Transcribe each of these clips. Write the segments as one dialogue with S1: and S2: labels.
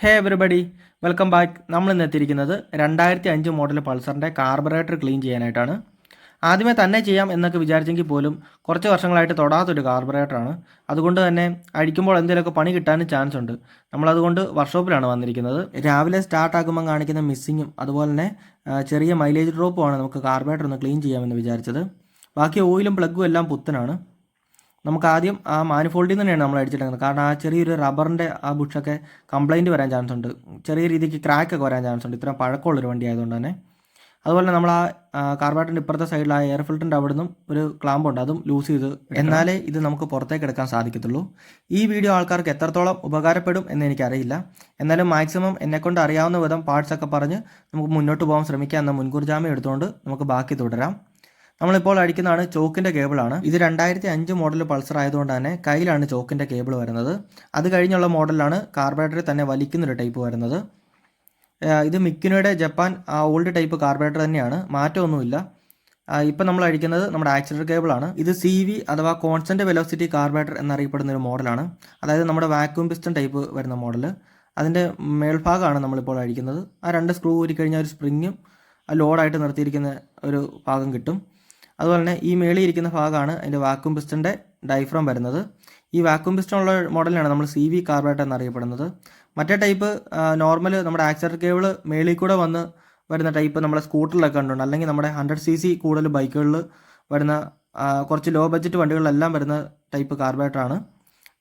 S1: ഹേ everybody welcome back നമ്മൾ ഇന്ന് എത്തിയിരിക്കുന്നത് രണ്ടായിരത്തി അഞ്ച് മോഡൽ പൾസറിന്റെ കാർബറേറ്റർ ക്ലീൻ ചെയ്യാനായിട്ടാണ്. ആദ്യമേ തന്നെ ചെയ്യാം എന്നൊക്കെ വിചാരിച്ചെങ്കിൽ പോലും കുറച്ച് വർഷങ്ങളായിട്ട് തൊടാത്തൊരു കാർബറേറ്ററാണ് അതുകൊണ്ട് തന്നെ അഴിക്കുമ്പോൾ എന്തെങ്കിലുമൊക്കെ പണി കിട്ടാനും ചാൻസ് ഉണ്ട്. നമ്മളതുകൊണ്ട് വർക്ക്ഷോപ്പിലാണ് വന്നിരിക്കുന്നത്. രാവിലെ സ്റ്റാർട്ട് ആക്കുമ്പോൾ കാണിക്കുന്ന മിസ്സിങ്ങും അതുപോലെ തന്നെ ചെറിയ മൈലേജ് ഡ്രോപ്പുമാണ് നമുക്ക് കാർബറേറ്റർ ഒന്ന് ക്ലീൻ ചെയ്യാമെന്ന് വിചാരിച്ചത്. ബാക്കി ഓയിലും പ്ലഗും എല്ലാം പുത്തനാണ്. നമുക്ക് ആദ്യം ആ മാനിഫോൾഡിൽ തന്നെയാണ് നമ്മൾ അടിച്ചിട്ടുണ്ട് കാരണം ആ ചെറിയൊരു റബ്ബറിന്റെ ആ ബുഷൊക്കെ കംപ്ലൈന്റ് വരാൻ ചാൻസ് ഉണ്ട്. ചെറിയ രീതിക്ക് ക്രാക്ക് ഒക്കെ വരാൻ ചാൻസ് ഉണ്ട്. ഇത്രയും പഴക്കമുള്ളൊരു വണ്ടി ആയതുകൊണ്ട് തന്നെ. അതുപോലെ നമ്മൾ ആ കാർബാറ്റിന്റെ ഇപ്പുറത്തെ സൈഡിൽ ആ എയർ ഫിൽറ്ററിന്റെ അവിടെ നിന്നും ഒരു ക്ലാമ്പ് ഉണ്ട്. അതും ലൂസ് ചെയ്ത് എന്നാലേ ഇത് നമുക്ക് പുറത്തേക്ക് എടുക്കാൻ സാധിക്കത്തുള്ളൂ. ഈ വീഡിയോ ആൾക്കാർക്ക് എത്രത്തോളം ഉപകാരപ്പെടും എന്ന് എനിക്കറിയില്ല. എന്നാലും മാക്സിമം എന്നെക്കൊണ്ട് അറിയാവുന്ന വിധം പാർട്സ് ഒക്കെ പറഞ്ഞ് നമുക്ക് മുന്നോട്ട് പോകാൻ ശ്രമിക്കാം എന്ന മുൻകൂർ ജാമ്യം എടുത്തുകൊണ്ട് നമുക്ക് ബാക്കി തുടരാം. നമ്മളിപ്പോൾ അടിക്കുന്നതാണ് ചോക്കിന്റെ കേബിളാണ്. ഇത് രണ്ടായിരത്തി അഞ്ച് മോഡൽ പൾസർ ആയതുകൊണ്ട് തന്നെ കയ്യിലാണ് ചോക്കിന്റെ കേബിൾ വരുന്നത്. അത് കഴിഞ്ഞുള്ള മോഡലാണ് കാർബറേറ്ററിൽ തന്നെ വലിക്കുന്നൊരു ടൈപ്പ് വരുന്നത്. ഇത് മിക്കിനോയുടെ ജപ്പാൻ ഓൾഡ് ടൈപ്പ് കാർബറേറ്റർ തന്നെയാണ്. മാറ്റമൊന്നുമില്ല. ഇപ്പം നമ്മൾ അടിക്കുന്നത് നമ്മുടെ ആക്സിലേറ്റർ കേബിളാണ്. ഇത് സി വി അഥവാ കോൺസ്റ്റന്റ് വെലോസിറ്റി കാർബറേറ്റർ എന്നറിയപ്പെടുന്ന ഒരു മോഡലാണ്. അതായത് നമ്മുടെ വാക്യൂം പിസ്റ്റൺ ടൈപ്പ് വരുന്ന മോഡൽ. അതിന്റെ മേൽഭാഗമാണ് നമ്മളിപ്പോൾ അഴിക്കുന്നത് ആ രണ്ട് സ്ക്രൂ ഊരിക്കഴിഞ്ഞാൽ ഒരു സ്പ്രിങ്ങും ലോഡായിട്ട് നിർത്തിയിരിക്കുന്ന ഒരു ഭാഗം കിട്ടും. അതുപോലെ തന്നെ ഈ മേളിൽ ഇരിക്കുന്ന ഭാഗമാണ് അതിന്റെ വാക്യൂം പിസ്റ്റന്റെ ഡൈഫ്രം വരുന്നത്. ഈ വാക്യൂം പിസ്റ്റൺ ഉള്ള മോഡലിനാണ് നമ്മൾ സി വി കാർബറേറ്റർ എന്നറിയപ്പെടുന്നത്. മറ്റേ ടൈപ്പ് നോർമൽ നമ്മുടെ ആക്സിഡർ കേബിൾ മേളിൽ കൂടെ വന്ന് വരുന്ന ടൈപ്പ് നമ്മുടെ സ്കൂട്ടറിലൊക്കെ കണ്ടുണ്ട് അല്ലെങ്കിൽ നമ്മുടെ ഹൺഡ്രഡ് സി സി കൂടുതൽ ബൈക്കുകളിൽ വരുന്ന കുറച്ച് ലോ ബഡ്ജറ്റ് വണ്ടികളിലെല്ലാം വരുന്ന ടൈപ്പ് കാർബറേറ്ററാണ്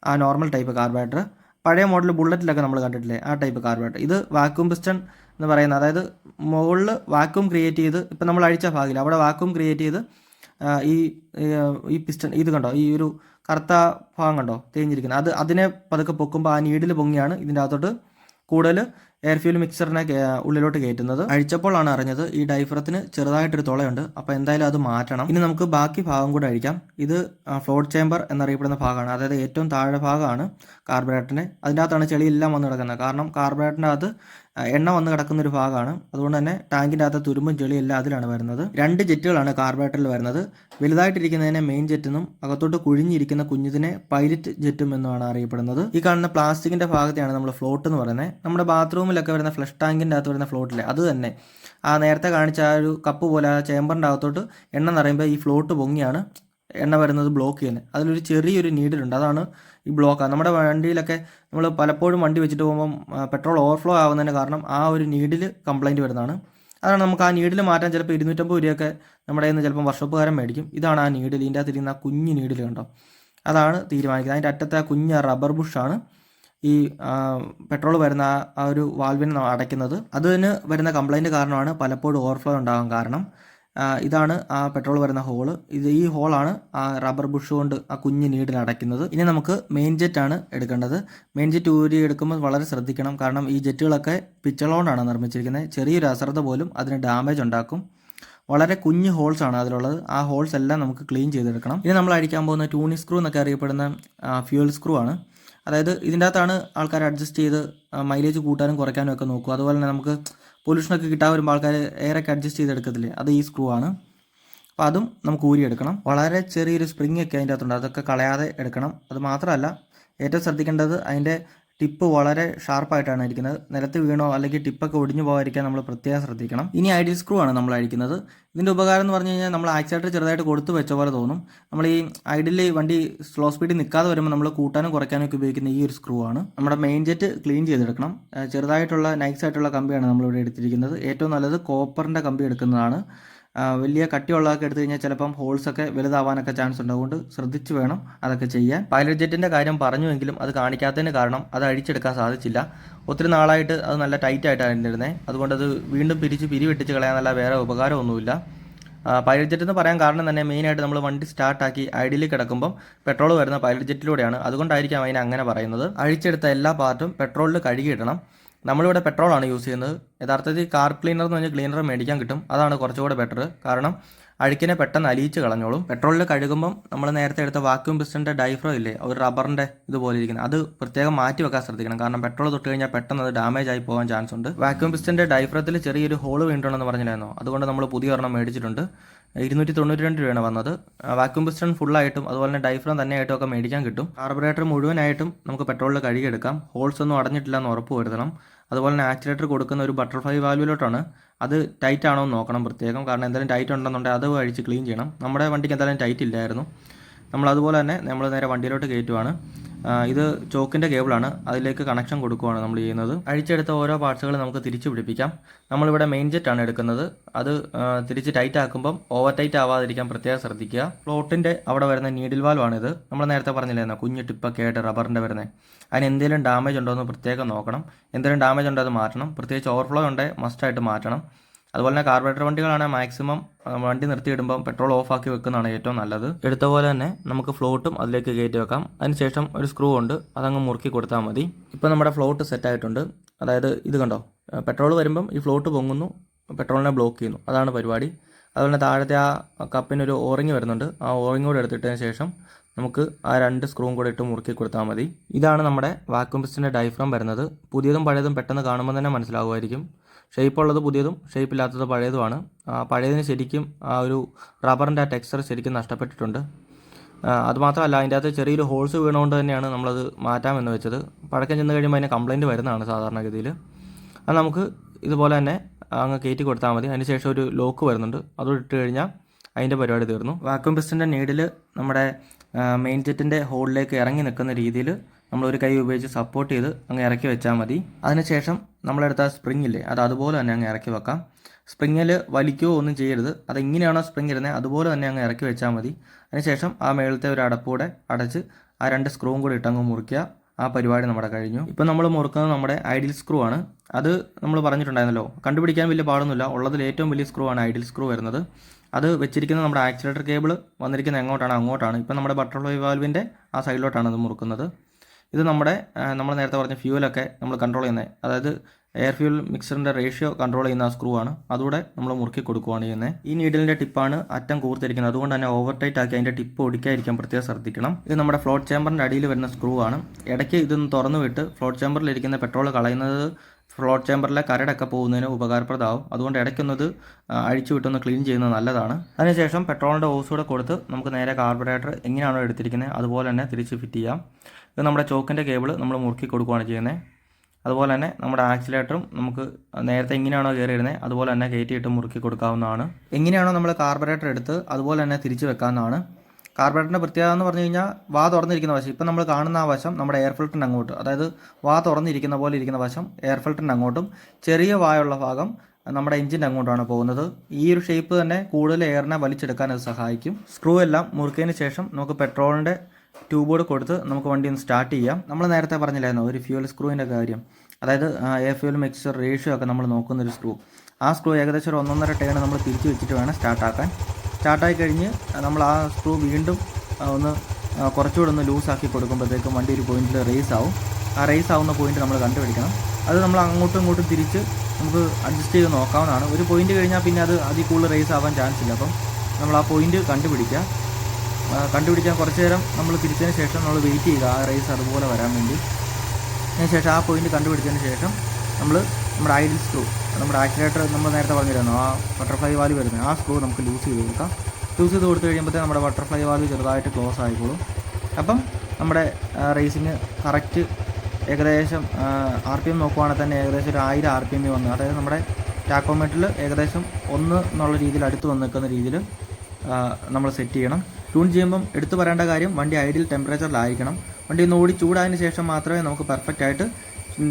S1: ആ നോർമൽ ടൈപ്പ് കാർബറേറ്റർ പഴയ മോഡൽ ബുള്ളറ്റിലൊക്കെ നമ്മൾ കണ്ടിട്ടില്ലേ? ആ ടൈപ്പ് കാർബറേറ്റർ ഇത് വാക്യൂം പിസ്റ്റൺ എന്ന് പറയുന്നത് അതായത് മുകളിൽ വാക്യൂം ക്രിയേറ്റ് ചെയ്ത് ഇപ്പം നമ്മൾ അഴിച്ച ഭാഗമില്ല. അവിടെ വാക്യൂം ക്രിയേറ്റ് ചെയ്ത് ഈ ഈ പിസ്റ്റൺ ഇത് കണ്ടോ? ഈ ഒരു കറുത്ത ഭാഗം കണ്ടോ? തേഞ്ഞിരിക്കുന്നത്. അത് അതിനെ പതുക്കെ പൊക്കുമ്പോൾ ആ നീഡിൽ പൊങ്ങിയാണ് ഇതിന്റെ അകത്തോട്ട് കൂടുതൽ എയർ ഫ്യൂൽ മിക്സറിനെ ഉള്ളിലോട്ട് കയറ്റുന്നത്. അഴിച്ചപ്പോഴാണ് അറിഞ്ഞത് ഈ ഡൈഫറത്തിന് ചെറുതായിട്ടൊരു തുളയുണ്ട്. അപ്പോൾ എന്തായാലും അത് മാറ്റണം. ഇനി നമുക്ക് ബാക്കി ഭാഗം കൂടെ അഴിക്കാം. ഇത് ഫ്ലോട്ട് ചേമ്പർ എന്നറിയപ്പെടുന്ന ഭാഗമാണ്. അതായത് ഏറ്റവും താഴെ ഭാഗമാണ് കാർബറേറ്ററിന് അതിന്റെ അകത്താണ് ചെളിയെല്ലാം വന്ന് കിടക്കുന്നത്. കാരണം കാർബറേറ്ററിന്റെ അകത്ത് എണ്ണ വന്ന് കിടക്കുന്ന ഒരു ഭാഗമാണ്. അതുകൊണ്ട് തന്നെ ടാങ്കിന്റെ അകത്ത് തുരുമ്പും ചെളിയെല്ലാം അതിലാണ് വരുന്നത്. രണ്ട് ജെറ്റുകളാണ് കാർബറേറ്ററിൽ വരുന്നത്. വലുതായിട്ടിരിക്കുന്നതിനെ മെയിൻ ജെറ്റെന്നും അകത്തോട്ട് കുഴിഞ്ഞിരിക്കുന്ന കുഞ്ഞിതിനെ പൈലറ്റ് ജെറ്റും എന്നുമാണ് അറിയപ്പെടുന്നത്. ഈ കാണുന്ന പ്ലാസ്റ്റിക്കിന്റെ ഭാഗത്തെയാണ് നമ്മൾ ഫ്ലോട്ട് എന്ന് പറയുന്നത്. നമ്മുടെ ബാത്റൂമിലൊക്കെ വരുന്ന ഫ്ലഷ് ടാങ്കിന്റെ അകത്ത് വരുന്ന ഫ്ലോട്ടിലെ അത് തന്നെ. ആ നേരത്തെ കാണിച്ച ആ ഒരു കപ്പ് പോലെ ആ ചേമ്പറിന്റെ അകത്തോട്ട് എണ്ണ നിറയുമ്പോൾ ഈ ഫ്ലോട്ട് പൊങ്ങിയാണ്. എണ്ണ വരുന്നത് ബ്ലോക്ക് ചെയ്യുന്നത് അതിലൊരു ചെറിയൊരു നീഡിലുണ്ട് അതാണ് ഈ ബ്ലോക്ക് നമ്മുടെ വണ്ടിയിലൊക്കെ നമ്മൾ പലപ്പോഴും വണ്ടി വെച്ചിട്ട് പോകുമ്പം പെട്രോൾ ഓവർഫ്ലോ ആവുന്നതിന് കാരണം ആ ഒരു നീഡിൽ കംപ്ലൈന്റ് വരുന്നതാണ്. അതാണ് നമുക്ക് ആ നീഡിൽ മാറ്റാൻ ചിലപ്പോൾ ഇരുന്നൂറ്റമ്പത് രൂപയൊക്കെ നമ്മുടെ നിന്ന് ചിലപ്പം വർഷോപ്പുകാരം മേടിക്കും. ഇതാണ് ആ നീഡിൽ ഇതിന്റെ അകത്ത് ഇരിക്കുന്ന ആ കുഞ്ഞ് നീഡിൽ കണ്ടോ? അതാണ് തീരുമാനിക്കുന്നത്. അതിന്റെ അറ്റത്തെ ആ കുഞ്ഞ് റബ്ബർ ബുഷാണ് ഈ പെട്രോൾ വരുന്ന ആ- ഒരു വാൽവിനെ അടയ്ക്കുന്നത്. അതിന് വരുന്ന കംപ്ലൈന്റ് കാരണമാണ് പലപ്പോഴും ഓവർഫ്ലോ ഉണ്ടാകാൻ കാരണം. ഇതാണ് ആ പെട്രോൾ വരുന്ന ഹോൾ ഇത് ഈ ഹോളാണ് ആ റബ്ബർ ബുഷ് കൊണ്ട് ആ കുഞ്ഞ് നീഡിൽ അടയ്ക്കുന്നത്. ഇനി നമുക്ക് മെയിൻ ജെറ്റ് ആണ് എടുക്കേണ്ടത്. മെയിൻ ജെറ്റ് ഊരി എടുക്കുമ്പോൾ വളരെ ശ്രദ്ധിക്കണം. കാരണം ഈ ജെറ്റുകളൊക്കെ പിച്ചളോണ്ടാണ് നിർമ്മിച്ചിരിക്കുന്നത് ചെറിയൊരു അശ്രദ്ധ പോലും അതിന് ഡാമേജ് ഉണ്ടാക്കും. വളരെ കുഞ്ഞ് ഹോൾസ് ആണ് അതിലുള്ളത്. ആ ഹോൾസ് എല്ലാം നമുക്ക് ക്ലീൻ ചെയ്തെടുക്കണം. ഇനി നമ്മൾ അടിക്കാൻ പോകുന്ന ട്യൂണി സ്ക്രൂ എന്നൊക്കെ അറിയപ്പെടുന്ന ഫ്യൂൽ സ്ക്രൂ ആണ്. അതായത് ഇതിന്റെ അകത്താണ് ആൾക്കാർ അഡ്ജസ്റ്റ് ചെയ്ത് മൈലേജ് കൂട്ടാനും കുറയ്ക്കാനും ഒക്കെ നോക്കും അതുപോലെ തന്നെ നമുക്ക് പൊല്യൂഷനൊക്കെ കിട്ടാൻ വരുമ്പോൾ ആൾക്കാർ എയറൊക്കെ അഡ്ജസ്റ്റ് ചെയ്തെടുക്കത്തില്ലേ? അത് ഈ സ്ക്രൂ ആണ്. അപ്പോൾ അതും നമുക്ക് ഊരിയെടുക്കണം. വളരെ ചെറിയൊരു സ്പ്രിങ് ഒക്കെ അതിന്റെ അകത്തുണ്ട്. അതൊക്കെ കളയാതെ എടുക്കണം. അത് മാത്രമല്ല ഏറ്റവും ശ്രദ്ധിക്കേണ്ടത് അതിന്റെ ടിപ്പ് വളരെ ഷാർപ്പായിട്ടാണ് ഇരിക്കുന്നത്. നിലത്ത് വീണോ അല്ലെങ്കിൽ ടിപ്പൊക്കെ ഒടിഞ്ഞു പോകാതിരിക്കാൻ നമ്മൾ പ്രത്യേകം ശ്രദ്ധിക്കണം. ഇനി ഐഡിയൽ സ്ക്രൂ ആണ് നമ്മൾ അഴിക്കുന്നത്. ഇതിന്റെ ഉപകാരം എന്ന് പറഞ്ഞു കഴിഞ്ഞാൽ നമ്മൾ ആക്സിലേറ്റർ ചെറുതായിട്ട് കൊടുത്തു വെച്ച പോലെ തോന്നും. നമ്മൾ ഈ ഐഡിയൽ വണ്ടി സ്ലോ സ്പീഡിൽ നിൽക്കാതെ വരുമ്പോൾ നമ്മൾ കൂട്ടാനും കുറയ്ക്കാനും ഒക്കെ ഉപയോഗിക്കുന്ന ഈ ഒരു സ്ക്രൂ ആണ്. നമ്മുടെ മെയിൻ ജെറ്റ് ക്ലീൻ ചെയ്തെടുക്കണം. ചെറുതായിട്ടുള്ള നൈസ് ആയിട്ടുള്ള കമ്പിയാണ് നമ്മളിവിടെ എടുത്തിരിക്കുന്നത്. ഏറ്റവും നല്ലത് കോപ്പറിന്റെ കമ്പി എടുക്കുന്നതാണ്. വലിയ കട്ടിയുള്ളതൊക്കെ എടുത്തു കഴിഞ്ഞാൽ ചിലപ്പം ഹോൾസ് ഒക്കെ വലുതാവാനൊക്കെ ചാൻസ് ഉണ്ട്. അതുകൊണ്ട് ശ്രദ്ധിച്ച് വേണം അതൊക്കെ ചെയ്യാൻ. പൈലറ്റ് ജെറ്റിന്റെ കാര്യം പറഞ്ഞുവെങ്കിലും അത് കാണിക്കാത്തതിന് കാരണം അത് അഴിച്ചെടുക്കാൻ സാധിച്ചില്ല. ഒത്തിരി നാളായിട്ട് അത് നല്ല ടൈറ്റ് ആയിട്ടാണ് ഇരുന്നത് അതുകൊണ്ട് അത് വീണ്ടും പിരിച്ച് പിരിവെട്ടിച്ച് കളയാനല്ല വേറെ ഉപകാരമൊന്നുമില്ല. പൈലറ്റ് ജെറ്റ് എന്ന് പറയാൻ കാരണം തന്നെ മെയിനായിട്ട് നമ്മൾ വണ്ടി സ്റ്റാർട്ടാക്കി ഐഡിയലിൽ കിടക്കുമ്പം പെട്രോൾ വരുന്ന പൈലറ്റ് ജെറ്റിലൂടെയാണ് അതുകൊണ്ടായിരിക്കാം അതിനെ അങ്ങനെ പറയുന്നത്. അഴിച്ചെടുത്ത എല്ലാ പാർട്ടും പെട്രോളിൽ കഴുകിയിടണം നമ്മളിവിടെ പെട്രോളാണ് യൂസ് ചെയ്യുന്നത്. യഥാർത്ഥത്തിൽ കാർ ക്ലീനർ എന്ന് പറഞ്ഞാൽ ക്ലീനർ മേടിക്കാൻ കിട്ടും. അതാണ് കുറച്ചുകൂടെ ബെറ്റർ കാരണം അഴുക്കിനെ പെട്ടെന്ന് അലിയിച്ച് കളഞ്ഞോളും. പെട്രോളിൽ കഴുകുമ്പം നമ്മൾ നേരത്തെ എടുത്ത വാക്യൂം പിസ്റ്റന്റെ ഡൈഫ്രോ ഇല്ലേ ഒരു റബ്ബറിന്റെ ഇതുപോലെ ഇരിക്കുന്നത്. അത് പ്രത്യേകം മാറ്റി വെക്കാൻ ശ്രദ്ധിക്കണം. കാരണം പെട്രോൾ തൊട്ട് കഴിഞ്ഞാൽ പെട്ടെന്ന് അത് ഡാമേജ് ആയി പോകാൻ ചാൻസ് ഉണ്ട്. വാക്യൂം പിസ്റ്റന്റെ ഡൈഫ്രത്തിൽ ചെറിയൊരു ഹോൾ വീണിട്ടുണ്ടെന്ന് പറഞ്ഞില്ലായിരുന്നോ? അതുകൊണ്ട് നമ്മൾ പുതിയ ഒരെണ്ണം മേടിച്ചിട്ടുണ്ട്. ഇരുന്നൂറ്റി തൊണ്ണൂറ്റി രണ്ട് രൂപയാണ് വന്നത് വാക്യൂം പിസ്റ്റൺ ഫുള്ളായിട്ടും അതുപോലെ തന്നെ ഡൈഫ്രം തന്നെയായിട്ടും ഒക്കെ മേടിക്കാൻ കിട്ടും. കാർബറേറ്റർ മുഴുവനായിട്ടും നമുക്ക് പെട്രോളിൽ കഴുകിയെടുക്കാം. ഹോൾസ് ഒന്നും അടഞ്ഞിട്ടില്ല എന്ന് ഉറപ്പ് വരുത്തണം. അതുപോലെ തന്നെ കൊടുക്കുന്ന ഒരു ബട്ടർഫ്ലൈ വാൽവിലോട്ടാണ് അത് ടൈറ്റ് ആണോ എന്ന് നോക്കണം പ്രത്യേകം. കാരണം എന്തായാലും ടൈറ്റ് ഉണ്ടെന്നുണ്ടെങ്കിൽ അത് കഴിച്ച് ക്ലീൻ ചെയ്യണം. നമ്മുടെ വണ്ടിക്ക് എന്തായാലും ടൈറ്റ് ഇല്ലായിരുന്നു. നമ്മൾ അതുപോലെ തന്നെ നമ്മൾ നേരെ വണ്ടിയിലോട്ട് കയറ്റുവാണ്. ഇത് ചോക്കിന്റെ കേബിളാണ്. അതിലേക്ക് കണക്ഷൻ കൊടുക്കുകയാണ് നമ്മൾ ചെയ്യുന്നത്. അഴിച്ചെടുത്ത ഓരോ പാർട്സുകൾ നമുക്ക് തിരിച്ചു പിടിപ്പിക്കാം. നമ്മളിവിടെ മെയിൻ ജെറ്റ് ആണ് എടുക്കുന്നത്. അത് തിരിച്ച് ടൈറ്റ് ആക്കുമ്പം ഓവർ ടൈറ്റ് ആവാതിരിക്കാൻ പ്രത്യേകം ശ്രദ്ധിക്കുക. ഫ്ലോട്ടിന്റെ അവിടെ വരുന്ന നീഡിൽ വാൽവാണിത് നമ്മൾ നേരത്തെ പറഞ്ഞില്ലായിരുന്നു കുഞ്ഞു ടിപ്പൊക്കെ ആയിട്ട് റബ്ബറിന്റെ വരുന്നത് അതിന് എന്തെങ്കിലും ഡാമേജ് ഉണ്ടോ എന്ന് പ്രത്യേകം നോക്കണം. എന്തെങ്കിലും ഡാമേജ് ഉണ്ടോ അത് മാറ്റണം. പ്രത്യേകിച്ച് ഓവർഫ്ലോ ഉണ്ടെങ്കിൽ മസ്റ്റായിട്ട് മാറ്റണം. അതുപോലെ തന്നെ കാർബറേറ്റർ വണ്ടികളാണ് മാക്സിമം വണ്ടി നിർത്തിയിടുമ്പോൾ പെട്രോൾ ഓഫ് ആക്കി വെക്കുന്നതാണ് ഏറ്റവും നല്ലത്. എടുത്ത പോലെ തന്നെ നമുക്ക് ഫ്ലോട്ടും അതിലേക്ക് കയറ്റി വെക്കാം. അതിനുശേഷം ഒരു സ്ക്രൂ ഉണ്ട് അതങ്ങ് മുറുക്കി കൊടുത്താൽ മതി. ഇപ്പോൾ നമ്മുടെ ഫ്ലോട്ട് സെറ്റ് ആയിട്ടുണ്ട്. അതായത് ഇത് കണ്ടോ? പെട്രോൾ വരുമ്പം ഈ ഫ്ലോട്ട് പൊങ്ങുന്നു പെട്രോളിനെ ബ്ലോക്ക് ചെയ്യുന്നു. അതാണ് പരിപാടി. അതുപോലെ താഴത്തെ ആ കപ്പിനൊരു ഓറിങ് വരുന്നുണ്ട്. ആ ഓറിങ് കൂടെ എടുത്തിട്ടതിന് ശേഷം നമുക്ക് ആ രണ്ട് സ്ക്രൂവും കൂടെ ഇട്ട് മുറുക്കി കൊടുത്താൽ മതി. ഇതാണ് നമ്മുടെ വാക്യൂം പിസ്റ്റിന്റെ ഡൈഫ്രം വരുന്നത്. പുതിയതും പഴയതും പെട്ടെന്ന് കാണുമ്പോൾ തന്നെ മനസ്സിലാവുമായിരിക്കും. ഷേപ്പ് ഉള്ളത് പുതിയതും ഷേപ്പ് ഇല്ലാത്തത് പഴയതുമാണ് പഴയതിന് ശരിക്കും ആ ഒരു റബ്ബറിന്റെ ആ ടെക്സ്ചർ ശരിക്കും നഷ്ടപ്പെട്ടിട്ടുണ്ട്. അതുമാത്രമല്ല അതിന്റെ അകത്ത് ചെറിയൊരു ഹോൾസ് വീണുകൊണ്ട് തന്നെയാണ് നമ്മളത് മാറ്റാമെന്ന് വെച്ചത്. പഴക്കം ചെന്ന് കഴിയുമ്പോൾ അതിന് കംപ്ലയിന്റ് വരുന്നതാണ് സാധാരണഗതിയിൽ. അത് നമുക്ക് ഇതുപോലെ തന്നെ അങ്ങ് കയറ്റി കൊടുത്താൽ മതി. അതിന് ശേഷം ഒരു ലോക്ക് വരുന്നുണ്ട്. അത് ഇട്ട് കഴിഞ്ഞാൽ അതിന്റെ പരിപാടി തീർന്നു. വാക്യൂം പിസ്റ്റന്റെ നീഡിൽ നമ്മുടെ മെയിൻ ജെറ്റിന്റെ ഹോളിലേക്ക് ഇറങ്ങി നിൽക്കുന്ന രീതിയിൽ നമ്മൾ ഒരു കൈ ഉപയോഗിച്ച് സപ്പോർട്ട് ചെയ്ത് അങ്ങ് ഇറക്കി വെച്ചാൽ മതി. അതിനുശേഷം നമ്മളെടുത്ത സ്പ്രിങ് ഇല്ലേ അത് അതുപോലെ തന്നെ അങ്ങ് ഇറക്കി വെക്കാം. സ്പ്രിങ്ങിൽ വലിക്കുകയോ ഒന്നും ചെയ്യരുത്. അത് എങ്ങനെയാണോ സ്പ്രിങ് ഇരുന്നത് അതുപോലെ തന്നെ അങ്ങ് ഇറക്കി വെച്ചാൽ മതി. അതിനുശേഷം ആ മേളത്തെ ഒരു അടപ്പൂടെ അടച്ച് ആ രണ്ട് സ്ക്രൂവും കൂടി ഇട്ടങ്ങ് മുറിക്കുക. ആ പരിപാടി നമ്മുടെ കഴിഞ്ഞു. ഇപ്പം നമ്മൾ മുറുക്കുന്നത് നമ്മുടെ ഐഡിൽ സ്ക്രൂ ആണ്. അത് നമ്മൾ പറഞ്ഞിട്ടുണ്ടായിരുന്നല്ലോ കണ്ടുപിടിക്കാൻ വലിയ പാടൊന്നുമില്ല. ഉള്ളതിൽ ഏറ്റവും വലിയ സ്ക്രൂ ആണ് ഐഡിൽ സ്ക്രൂ വരുന്നത്. അത് വെച്ചിരിക്കുന്നത് നമ്മുടെ ആക്സിലേറ്റർ കേബിൾ വന്നിരിക്കുന്നത് എങ്ങോട്ടാണ്? അങ്ങോട്ടാണ്. ഇപ്പം നമ്മുടെ ബട്ടർഫ്ലൈ വാൽവിന്റെ ആ സൈഡിലോട്ടാണ് അത് മുറുക്കുന്നത്. ഇത് നമ്മുടെ നമ്മൾ നേരത്തെ പറഞ്ഞ ഫ്യൂവലൊക്കെ നമ്മൾ കൺട്രോൾ ചെയ്യുന്നത് അതായത് എയർ ഫ്യൂൽ മിക്സറിന്റെ റേഷ്യോ കൺട്രോൾ ചെയ്യുന്ന ആ സ്ക്രൂ ആണ്. അതുകൂടെ നമ്മൾ മുറുക്കി കൊടുക്കുകയാണ് ചെയ്യുന്നത് ഈ നീഡിലിന്റെ ടിപ്പാണ് അറ്റം കൂർത്തിരിക്കുന്നത്. അതുകൊണ്ട് തന്നെ ഓവർ ടൈറ്റ് ആക്കി അതിന്റെ ടിപ്പ് ഒടിക്കാതിരിക്കാൻ പ്രത്യേകം ശ്രദ്ധിക്കണം. ഇത് നമ്മുടെ ഫ്ലോട്ട് ചേമ്പറിന്റെ അടിയിൽ വരുന്ന സ്ക്രൂ ആണ്. ഇടയ്ക്ക് ഇതൊന്ന് തുറന്നു വിട്ട് ഫ്ലോട്ട് ചേമ്പറിൽ ഇരിക്കുന്ന പെട്രോൾ കളയുന്നത് ഫ്ലോട്ട് ചേമ്പറിലെ കരടൊക്കെ പോകുന്നതിന് ഉപകാരപ്രദമാവും. അതുകൊണ്ട് ഇടയ്ക്കൊന്നത് അഴിച്ചു വിട്ടൊന്ന് ക്ലീൻ ചെയ്യുന്നത് നല്ലതാണ്. അതിനുശേഷം പെട്രോളിന്റെ ഓസ് കൂടെ കൊടുത്ത് നമുക്ക് നേരെ കാർബറേറ്റർ എങ്ങനെയാണോ എടുത്തിരിക്കുന്നത് അതുപോലെ തന്നെ തിരിച്ച് ഫിറ്റ് ചെയ്യാം. ഇത് നമ്മുടെ ചോക്കിന്റെ കേബിൾ നമ്മൾ മുറുക്കി കൊടുക്കുകയാണ് ചെയ്യുന്നത് അതുപോലെ തന്നെ നമ്മുടെ ആക്സിലേറ്ററും നമുക്ക് നേരത്തെ എങ്ങനെയാണോ കയറിയിരുന്നത് അതുപോലെ തന്നെ കയറ്റിയിട്ട് മുറുക്കി കൊടുക്കാവുന്നതാണ്. എങ്ങനെയാണോ നമ്മൾ കാർബറേറ്റർ എടുത്ത് അതുപോലെ തന്നെ തിരിച്ച് വെക്കാവുന്നതാണ്. കാർബറേറ്ററിന്റെ പ്രത്യേകത എന്ന് പറഞ്ഞു കഴിഞ്ഞാൽ വാ തുറന്നിരിക്കുന്ന വശം. ഇപ്പം നമ്മൾ കാണുന്ന ആ വശം നമ്മുടെ എയർ ഫിൽറ്ററിന്റെ അങ്ങോട്ട്. അതായത് വാ തുറന്നിരിക്കുന്ന പോലെ ഇരിക്കുന്ന വശം എയർ ഫിൽറ്ററിന്റെ അങ്ങോട്ടും ചെറിയ വായുള്ള ഭാഗം നമ്മുടെ എഞ്ചിന്റെ അങ്ങോട്ടാണ് പോകുന്നത്. ഈ ഒരു ഷേപ്പ് തന്നെ കൂടുതൽ എയറിനെ വലിച്ചെടുക്കാൻ അത് സഹായിക്കും. സ്ക്രൂ എല്ലാം മുറുക്കിയതിന് ശേഷം നമുക്ക് പെട്രോളിന്റെ ട്യൂബോട് കൊടുത്ത് നമുക്ക് വണ്ടി ഒന്ന് സ്റ്റാർട്ട് ചെയ്യാം. നമ്മൾ നേരത്തെ പറഞ്ഞില്ലായിരുന്നു ഒരു ഫ്യൂൽ സ്ക്രൂവിന്റെ കാര്യം. അതായത് എ ഫ്യൂൽ മിക്സ്ചർ റേഷ്യോ ഒക്കെ നമ്മൾ നോക്കുന്ന ഒരു സ്ക്രൂ ആ സ്ക്രൂ ഏകദേശം ഒരു ഒന്നൊന്നര ടേൺ നമ്മൾ തിരിച്ച് വെച്ചിട്ട് വേണം സ്റ്റാർട്ടാക്കാൻ സ്റ്റാർട്ടായി കഴിഞ്ഞ് നമ്മൾ ആ സ്ക്രൂ വീണ്ടും ഒന്ന് കുറച്ചുകൂടെ ഒന്ന് ലൂസാക്കി കൊടുക്കുമ്പോഴത്തേക്കും വണ്ടി ഒരു പോയിന്റിൽ റേസ് ആവും. ആ റേസ് ആവുന്ന പോയിന്റ് നമ്മൾ കണ്ടുപിടിക്കണം. അത് നമ്മൾ അങ്ങോട്ടും ഇങ്ങോട്ടും തിരിച്ച് നമുക്ക് അഡ്ജസ്റ്റ് ചെയ്ത് നോക്കാവുന്നതാണ്. ഒരു പോയിന്റ് കഴിഞ്ഞാൽ പിന്നെ അത് അതിൽ കൂടുതൽ റേസ് ആവാൻ ചാൻസ് ഇല്ല. അപ്പം നമ്മൾ ആ പോയിന്റ് കണ്ടുപിടിക്കുക. കണ്ടുപിടിക്കാൻ കുറച്ച് നേരം നമ്മൾ തിരിച്ചതിന് ശേഷം നമ്മൾ വെയിറ്റ് ചെയ്യുക. ആ റേസ് അതുപോലെ വരാൻ വേണ്ടി. അതിന് ശേഷം ആ പോയിന്റ് കണ്ടുപിടിച്ചതിന് ശേഷം നമ്മൾ നമ്മുടെ ഐഡിൽ സ്ക്രൂ നമ്മുടെ ആക്സിലേറ്റർ നമ്മൾ നേരത്തെ പറഞ്ഞിരുന്നു ആ ബട്ടർഫ്ലൈ വാൽവ് വരുന്നത്. ആ സ്ക്രൂ നമുക്ക് ലൂസ് ചെയ്ത് കൊടുക്കാം. ലൂസ് ചെയ്ത് കൊടുത്തു കഴിയുമ്പോഴത്തേ നമ്മുടെ ബട്ടർഫ്ലൈ വാൽവ് ചെറുതായിട്ട് ക്ലോസ് ആയിക്കോളും. അപ്പം നമ്മുടെ റേസിങ് കറക്റ്റ് ഏകദേശം ആർ പി എം നോക്കുവാണെങ്കിൽ തന്നെ ഏകദേശം ഒരു ആയിരം ആർ പി എം വന്നു അതായത് നമ്മുടെ ടാക്കോമീറ്ററിൽ ഏകദേശം ഒന്ന് എന്നുള്ള രീതിയിൽ അടുത്ത് വന്ന് നിൽക്കുന്ന രീതിയിൽ നമ്മൾ സെറ്റ് ചെയ്യണം. ട്യൂൺ ചെയ്യുമ്പം എടുത്തു പറയേണ്ട കാര്യം വണ്ടി ഐഡിയൽ ടെമ്പറേച്ചറിലായിരിക്കണം വണ്ടി ഒന്ന് ഓടി ചൂടായതിനു ശേഷം മാത്രമേ നമുക്ക് പെർഫെക്റ്റ് ആയിട്ട്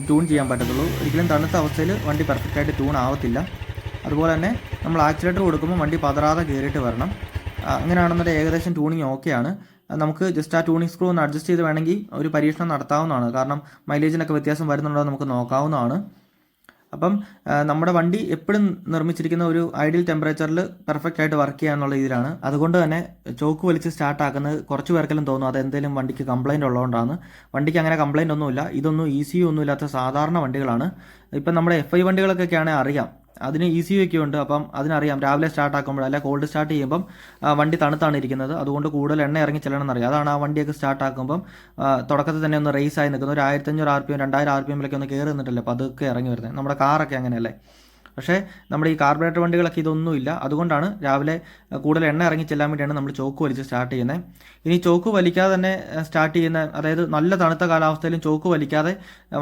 S1: ട്യൂൺ ചെയ്യാൻ പറ്റത്തുള്ളൂ. ഒരിക്കലും തണുത്ത അവസ്ഥയിൽ വണ്ടി പെർഫെക്റ്റ് ആയിട്ട് ട്യൂൺ ആവത്തില്ല. അതുപോലെ തന്നെ നമ്മൾ ആക്സിലേറ്റർ കൊടുക്കുമ്പോൾ വണ്ടി പതറാതെ കയറിയിട്ട് വരണം. അങ്ങനെയാണെന്നുണ്ടെങ്കിൽ ഏകദേശം ട്യൂണിങ് ഓക്കെയാണ് നമുക്ക് ജസ്റ്റ് ആ ട്യൂണിങ് സ്ക്രൂ ഒന്ന് അഡ്ജസ്റ്റ് ചെയ്ത് വേണമെങ്കിൽ ഒരു പരീക്ഷണം നടത്താവുന്നതാണ്. കാരണം മൈലേജിനൊക്കെ വ്യത്യാസം വരുന്നുണ്ടോ നമുക്ക് നോക്കാവുന്നതാണ്. അപ്പം നമ്മുടെ വണ്ടി എപ്പോഴും നിർമ്മിച്ചിരിക്കുന്ന ഒരു ഐഡിയൽ ടെമ്പറേച്ചറിൽ പെർഫെക്റ്റ് ആയിട്ട് വർക്ക് ചെയ്യാന്നുള്ള രീതിയിലാണ്. അതുകൊണ്ട് തന്നെ ചോക്ക് വലിച്ച് സ്റ്റാർട്ടാക്കുന്നത് കുറച്ച് പേർക്കെല്ലാം തോന്നും അത് എന്തെങ്കിലും വണ്ടിക്ക് കംപ്ലൈന്റ് ഉള്ളതുകൊണ്ടാണ്. വണ്ടിക്ക് അങ്ങനെ കംപ്ലൈന്റ് ഒന്നുമില്ല. ഇതൊന്നും ഇ സി സാധാരണ വണ്ടികളാണ്. ഇപ്പം നമ്മുടെ എഫ് ഐ വണ്ടികളൊക്കെ ആണെങ്കിൽ അറിയാം. അതിന് ഇ സി ഒക്കെ ഉണ്ട് അപ്പം അതിനറിയാം രാവിലെ സ്റ്റാർട്ട് ആക്കുമ്പോൾ അല്ലെങ്കിൽ കോൾഡ് സ്റ്റാർട്ട് ചെയ്യുമ്പം വണ്ടി തണുത്താണ് ഇരിക്കുന്നത്. അതുകൊണ്ട് കൂടുതൽ എണ്ണ ഇറങ്ങി ചെല്ലണം എന്നറിയാം. അതാണ് ആ വണ്ടിയൊക്കെ സ്റ്റാർട്ട് ആക്കുമ്പം തുടക്കത്തിൽ തന്നെ ഒന്ന് റേസ് ആയി നിൽക്കുന്നത് ഒരു ആയിരത്തഞ്ഞൂറ് ആർ പി എം രണ്ടായിരം ആർ പി എമ്മിലൊക്കെ ഒന്ന് കയറി നിന്നിട്ടല്ലേ അപ്പോൾ അതൊക്കെ ഇറങ്ങി വരുന്നത്. നമ്മുടെ കാറൊക്കെ അങ്ങനെയല്ലേ? പക്ഷേ നമ്മുടെ ഈ കാർബറേറ്റർ വണ്ടികളൊക്കെ ഇതൊന്നുമില്ല. അതുകൊണ്ടാണ് രാവിലെ കൂടുതൽ എണ്ണ ഇറങ്ങി ചെല്ലാൻ വേണ്ടിയാണ് നമ്മൾ ചോക്ക് വലിച്ച് സ്റ്റാർട്ട് ചെയ്യുന്നത് ഇനി ചോക്ക് വലിക്കാതെ തന്നെ സ്റ്റാർട്ട് ചെയ്യുന്ന അതായത് നല്ല തണുത്ത കാലാവസ്ഥയിലും ചോക്ക് വലിക്കാതെ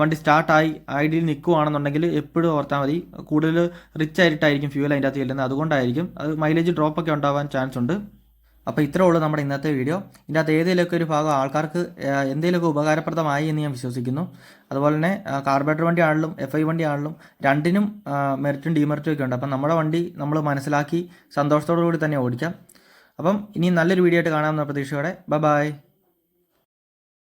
S1: വണ്ടി സ്റ്റാർട്ടായി ഐഡിയിൽ നിൽക്കുകയാണെന്നുണ്ടെങ്കിൽ എപ്പോഴും ഓർത്താൽ മതി. കൂടുതൽ റിച്ച് ആയിട്ടായിരിക്കും ഫ്യൂൽ അതിന്റെ അകത്ത് ചെല്ലുന്നത്. അതുകൊണ്ടായിരിക്കും അത് മൈലേജ് ഡ്രോപ്പൊക്കെ ഉണ്ടാവാൻ ചാൻസ് ഉണ്ട്. അപ്പോൾ ഇത്രേ ഉള്ളൂ നമ്മുടെ ഇന്നത്തെ വീഡിയോ. ഇതിന്റെ അകത്ത് ഏതെങ്കിലുമൊക്കെ ഒരു ഭാഗം ആൾക്കാർക്ക് എന്തെങ്കിലുമൊക്കെ ഉപകാരപ്രദമായി എന്ന് ഞാൻ വിശ്വസിക്കുന്നു. അതുപോലെ തന്നെ കാർബറേറ്റർ വണ്ടി ആണെങ്കിലും എഫ് ഐ വണ്ടി ആണെങ്കിലും രണ്ടിനും മെറിറ്റും ഡിമെറിറ്റും ഒക്കെ ഉണ്ട്. അപ്പം നമ്മുടെ വണ്ടി നമ്മൾ മനസ്സിലാക്കി സന്തോഷത്തോടു കൂടി തന്നെ ഓടിക്കാം. അപ്പം ഇനി നല്ലൊരു വീഡിയോ ആയിട്ട് കാണാമെന്ന പ്രതീക്ഷയോടെ. ബൈ